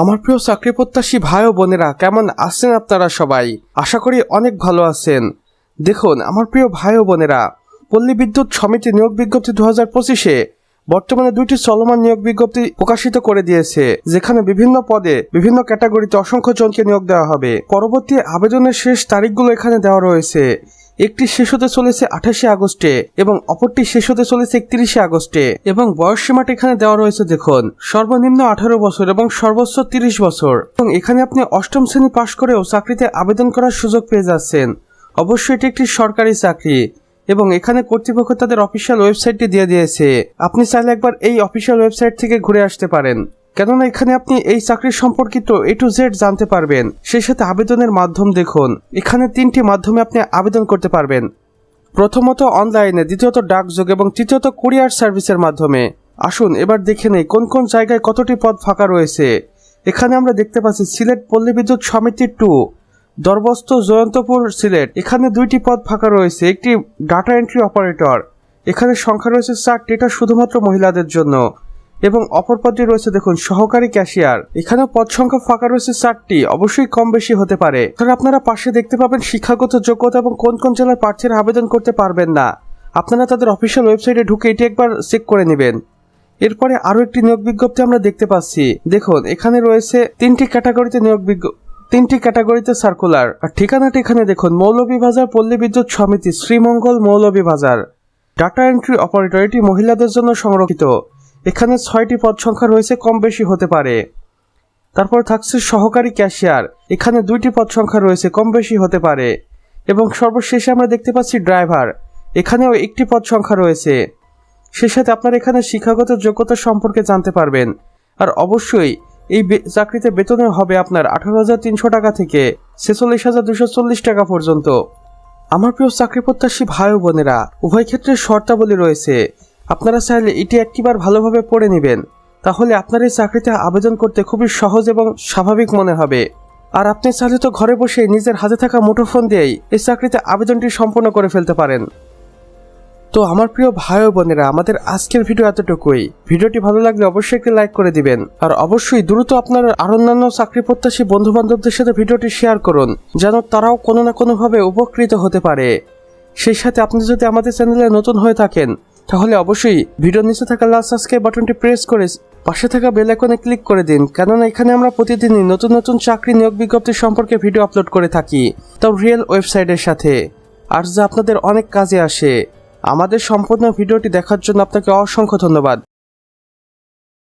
আমার প্রিয় চাকরি প্রত্যাশী ভাই ও বোনেরা, কেমন আছেন আপনারা সবাই? আশা করি অনেক ভালো আছেন। দেখুন, আমার প্রিয় ভাই ও বোনেরা, পল্লী বিদ্যুৎ সমিতি নিয়োগ বিজ্ঞপ্তি দু হাজার পঁচিশে বর্তমানে দুইটি চলমান নিয়োগ বিজ্ঞপ্তি প্রকাশিত করে দিয়েছে, যেখানে বিভিন্ন পদে, বিভিন্ন ক্যাটাগরিতে অসংখ্য জনকে নিয়োগ দেওয়া হবে। পরবর্তী আবেদনের শেষ তারিখগুলো এখানে দেওয়া রয়েছে। একটি শেষ হতে চলেছে আঠাশে আগস্টে এবং অপরটি শেষ হতে চলেছে একত্রিশে আগস্টে। এবং বয়স সীমাটি এখানে দেওয়া রয়েছে, দেখুন, সর্বনিম্ন আঠারো বছর এবং সর্বোচ্চ তিরিশ বছর। এবং এখানে আপনি অষ্টম শ্রেণি পাশ করেও চাকরিতে আবেদন করার সুযোগ পেয়ে যাচ্ছেন। অবশ্যই এটি একটি সরকারি চাকরি এবং এখানে কর্তৃপক্ষ তাদের অফিসিয়াল ওয়েবসাইটটি দিয়ে দিয়েছে। আপনি চাইলে একবার এই অফিসিয়াল ওয়েবসাইট থেকে ঘুরে আসতে পারেন। কেননা এখানে আপনি এই চাকরির সম্পর্কিত এ টু জেড জানতে পারবেন। সেই সাথে আবেদনের মাধ্যম দেখুন। এখানে তিনটি মাধ্যমে আপনি আবেদন করতে পারবেন। প্রথমত অনলাইনে, দ্বিতীয়ত ডাকযোগ এবং তৃতীয়ত কুরিয়ার সার্ভিসের মাধ্যমে। আসুন, এবার দেখে নেই কোন কোন জায়গায় কতটি পদ ফাঁকা রয়েছে। এখানে আমরা দেখতে পাচ্ছি সিলেট পল্লী বিদ্যুৎ সমিতি টু দরবস্ত জয়ন্তপুর সিলেট। এখানে দুইটি পদ ফাঁকা রয়েছে, একটি ডাটা এন্ট্রি অপারেটর। এখানে সংখ্যা রয়েছে চারটি, এটা শুধুমাত্র মহিলাদের জন্য। এবং অপর পদটি রয়েছে দেখুন, সহকারী ক্যাশিয়ার। এখানে পদ সংখ্যা ফাঁকা রয়েছে চারটি, অবশ্যই কম বেশি হতে পারে। তাহলে আপনারা পাশে দেখতে পাবেন শিক্ষাগত যোগ্যতা এবং কোন কোন জেলার প্রার্থীরা আবেদন করতে পারবেন না। আপনারা তাদের অফিসিয়াল ওয়েবসাইটে ঢুকে এটি একবার চেক করে নেবেন। এরপরে আরও একটি নিয়োগ বিজ্ঞপ্তি আমরা দেখতে পাচ্ছি। দেখুন, এখানে রয়েছে তিনটি ক্যাটাগরিতে নিয়োগ বিজ্ঞপ্তি তিনটি ক্যাটাগরিতে সার্কুলার। আর ঠিকানাটি এখানে দেখুন, মৌলভীবাজার পল্লী বিদ্যুৎ সমিতি, Sreemangal Moulvibazar. Data entry operator এটি মহিলাদের জন্য সংরক্ষিত। এখানে ছয়টি পদ সংখ্যা রয়েছে, কম বেশি হতে পারে। তারপর থাকছে সহকারী ক্যাশিয়ার। এখানে দুইটি পদ সংখ্যা রয়েছে, কম বেশি হতে পারে। এবং সর্বশেষে আমরা দেখতে পাচ্ছি ড্রাইভার। এখানেও একটি পদ সংখ্যা রয়েছে। সে সাথে আপনার এখানে শিক্ষাগত যোগ্যতা সম্পর্কে জানতে পারবেন। আর অবশ্যই এই চাকরিতে বেতনে হবে আপনার আঠারো হাজার তিনশো টাকা থেকে ছেচল্লিশ হাজার দুশো চল্লিশ টাকা পর্যন্ত। আমার প্রিয় চাকরি প্রত্যাশী ভাই বোনেরা, উভয় ক্ষেত্রে শর্তাবলী রয়েছে। আপনারা চাইলে এটি একটিবার ভালোভাবে পড়ে নেবেন, তাহলে আপনার এই চাকরিতে আবেদন করতে খুবই সহজ এবং স্বাভাবিক মনে হবে। আর আপনি চাইলে তো ঘরে বসে নিজের হাতে থাকা মুঠোফোন দিয়েই এই চাকরিতে আবেদনটি সম্পন্ন করে ফেলতে পারেন। তো আমার প্রিয় ভাই বোনেরা, আমাদের আজকের ভিডিও এতটুকুই। ভিডিওটি ভালো লাগলে অবশ্যই একটি লাইক করে দিবেন। আর অবশ্যই দ্রুত আপনার আর অন্যান্য চাকরি প্রত্যাশী বন্ধু বান্ধবদের সাথে ভিডিওটি শেয়ার করুন, যেন তারাও কোনো না কোনোভাবে উপকৃত হতে পারে। সেই সাথে আপনি যদি আমাদের চ্যানেলে নতুন হয়ে থাকেন তাহলে অবশ্যই ভিডিও নিচে থাকা লাল সাবস্ক্রাইব বাটনটি প্রেস করে পাশে থাকা বেল আইকনে ক্লিক করে দিন, কেননা এখানে আমরা প্রতিদিনই নতুন নতুন চাকরি নিয়োগ বিজ্ঞপ্তি সম্পর্কে ভিডিও আপলোড করে থাকি তাও রিয়েল ওয়েবসাইটের সাথে। আর যা আপনাদের অনেক কাজে আসে, আমাদের সম্পূর্ণ ভিডিওটি দেখার জন্য আপনাকে অসংখ্য ধন্যবাদ।